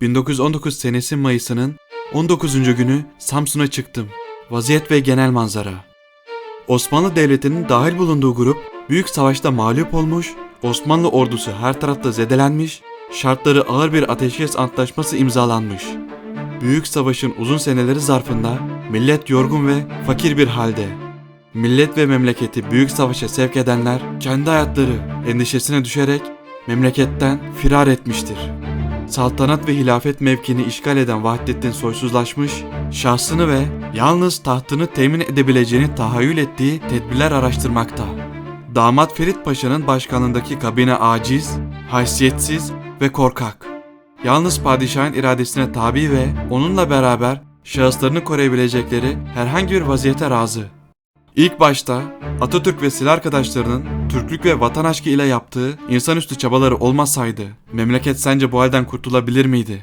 1919 senesi Mayıs'ının 19. günü Samsun'a çıktım. Vaziyet ve genel manzara. Osmanlı Devleti'nin dahil bulunduğu grup büyük savaşta mağlup olmuş, Osmanlı ordusu her tarafta zedelenmiş, şartları ağır bir ateşkes antlaşması imzalanmış. Büyük savaşın uzun seneleri zarfında millet yorgun ve fakir bir halde. Millet ve memleketi büyük savaşa sevk edenler kendi hayatları endişesine düşerek memleketten firar etmiştir. Saltanat ve hilafet mevkini işgal eden Vahdettin soysuzlaşmış, şahsını ve yalnız tahtını temin edebileceğini tahayyül ettiği tedbirler araştırmakta. Damat Ferit Paşa'nın başkanlığındaki kabine aciz, haysiyetsiz ve korkak. Yalnız padişahın iradesine tabi ve onunla beraber şahıslarını koruyabilecekleri herhangi bir vaziyete razı. İlk başta Atatürk ve silah arkadaşlarının Türklük ve vatan aşkı ile yaptığı insanüstü çabaları olmasaydı memleket sence bu halden kurtulabilir miydi?